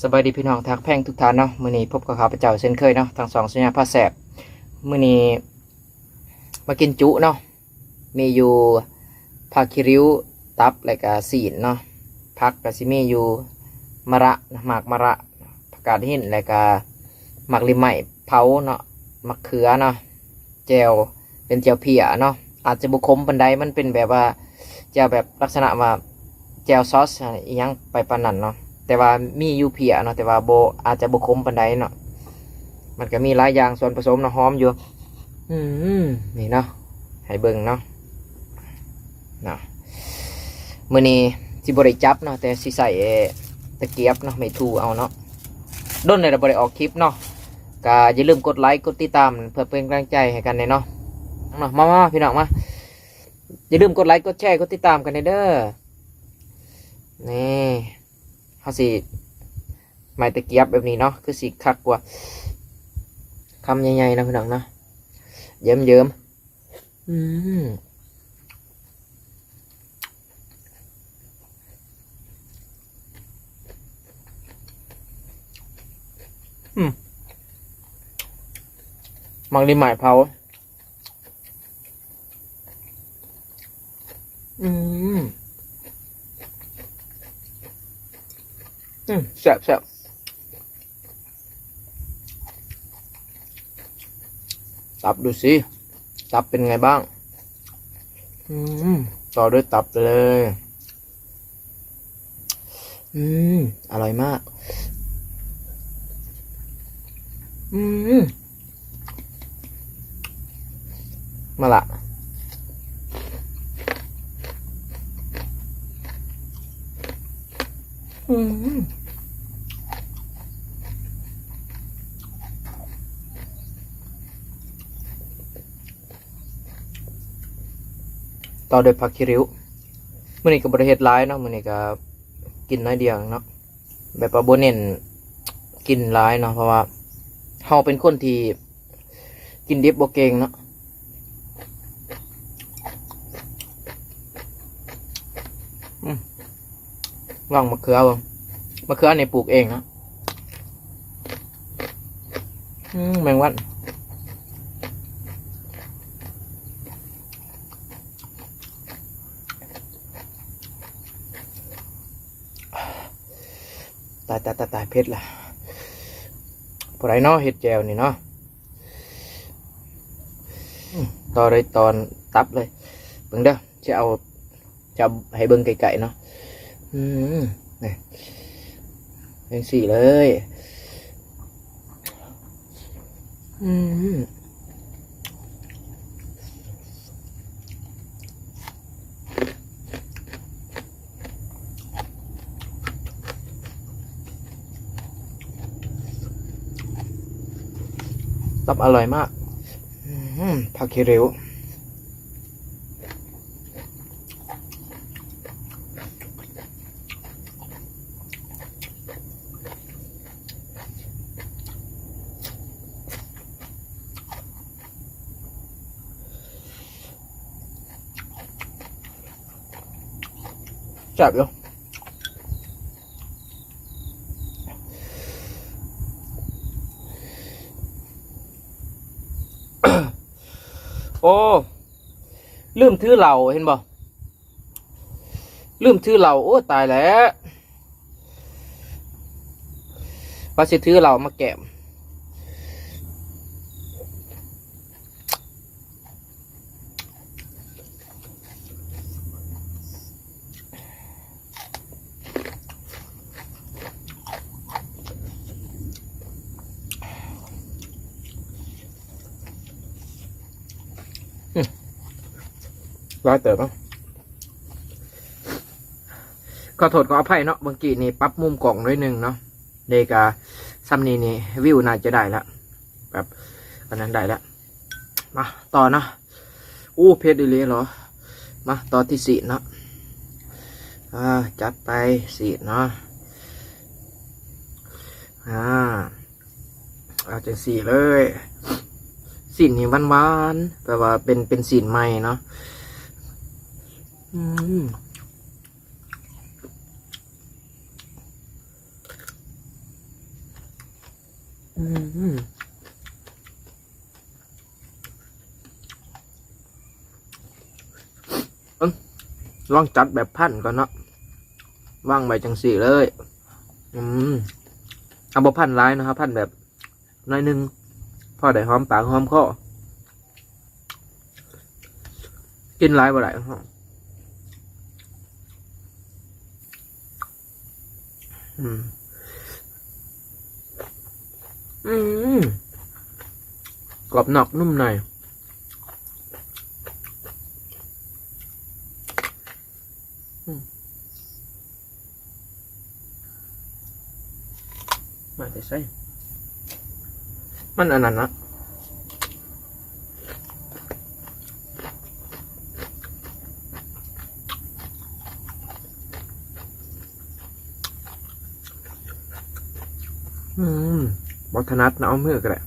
สบายดีพี่น้องทักแพ่งทุกท่านเนาะมื้อนี้พบกับข้าพเจ้าเช่นเคยเนาะทั้งสองสัญญาผ้าแสบมื้อนี้มากินจุเนาะมีอยู่ผักคิริ้วตับและก็สีนเนาะผักก็สิมีอยู่มะระหมากมะระผักกาดหินและก็หมากลิมไหม้เผาเนาะมะเขือเนาะแจวเป็นแจวเพียเนาะอาจจะบุคมปันไดมันเป็นแบบว่าแจวแบบลักษณะว่าแจวซอสอยังไปปานนั้นเนาะ แต่ว่ามีอยู่เพียเนาะแต่ว่าโบอาจจะบคมปันไดเนาะมันก็มีหลายอย่างส่วนผสมเนาะหอมอยู่อืมนี่เนาะให้เบิ่งเนาะเนาะมื้อนี้สิบ่ได้จับเนาะแต่สิใส่ตะเกียบเนาะไม่ถูเอาเนาะด้นเลยเราบ่ได้ออกคลิปเนาะก็อย่าลืมกดไลค์กดติดตามเพื่อเป็นกำลังใจให้กันเลยเนาะเนาะมามาพี่น้องมาอย่าลืมกดไลค์กดแชร์กดติดตามกันเด้อนี่ เขาสิไม้ตะเกียบแบบนี้เนาะคือสีคักกว่าคำใหญ่ๆนะพี่น้องนะเยิ้มเยิ้มอืมอืมมังดีหมายเผาอืม อืม แซ่บแซ่บตับดูสิตับเป็นไงบ้างอืมต่อด้วยตับเลย อืม อร่อยมาก อืม มาละอืม ต่อด้วยผักคิริ้วมื่อนี้ก็บริเฮ็ดร้ายเนาะมื่อนี้ก็กินน้อยเดียวเนาะแบบว่าโบเน้นกินร้ายเนาะเพราะว่าเฮาเป็นคนที่กินดิบบ่เก่งเนาะอืมวางมะเขือบ่มะเขือในปลูกเองนะอืมแมงวันายตายตายตายเพชรล่ะพอไรเนาะเห็ดแจวนี่เนาะต่อเลยตอนตับเลยเบิ่งเด้อจะเอาจะเอาให้เบิ่งไก่ๆเนาะอืมนี่เป็นสี่เลย อืม ตับอร่อยมากผักเคเร็วจับอยู่ โอ้ลืมถือเหล่าเห็นบ่ลืมถือเหล่าโอ้ตายแล้วว่าสิถือเหล่ามาแกม ร้อยเติบอะก็โทษขออภัยเนาะบางกีนี่ปรับมุมกล่องด้วยหนึ่งเนาะเดกาซัมนีนี่วิวน่าจะได้ละแบบอันนั้นได้ละมาต่อเนาะอู้เพชรดีเลยเหรอ มาต่อที่สีเนาะอ่าจัดไปสีเนาะอ่าเอาจังสีเลย สีนี่หวานๆแปลว่าเป็นเป็นสีใหม่เนาะอืมอืมลองจัดแบบพันก่อนเนาะว่างใบจังสี่เลย อืมเอาบ่พันร้ายนะครับ พันแบบน้อยหนึ่ง พอได้หอมปากหอมคอกินร้ายบ่ได้ครับอืมอืมกรอบนอกนุ่มในอืมมาได้ใส่ มันอันนั้นนะอืมบัถนัดนะเอามือกแหละ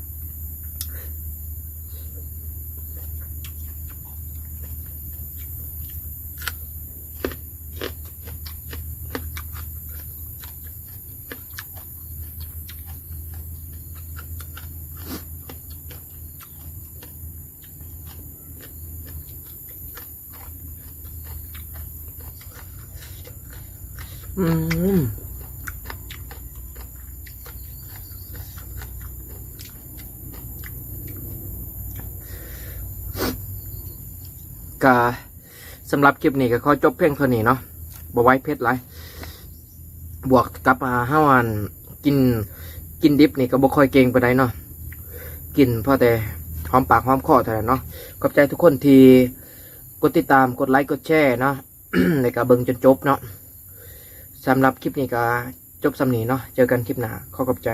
อืมกาสำหรับคลิปนี้ก็ขอจบเพียงเท่านี้เนาะบไว้เพชรไรบวกกับอาห้าวันกินกินดิบนี่ก็บ่ค่อยเก่งไปไหนใดเนาะกินพอแต่หอมปากหอมคอเท่านั้นเนาะขอบใจทุกคนที่กดติดตามกดไลค์กดแชร์เนาะในการเบิ่งจนจบเนาะ สำหรับคลิปนี้ก็จบสำนีเนาะเจอกันคลิปหน้าขอขอบใจ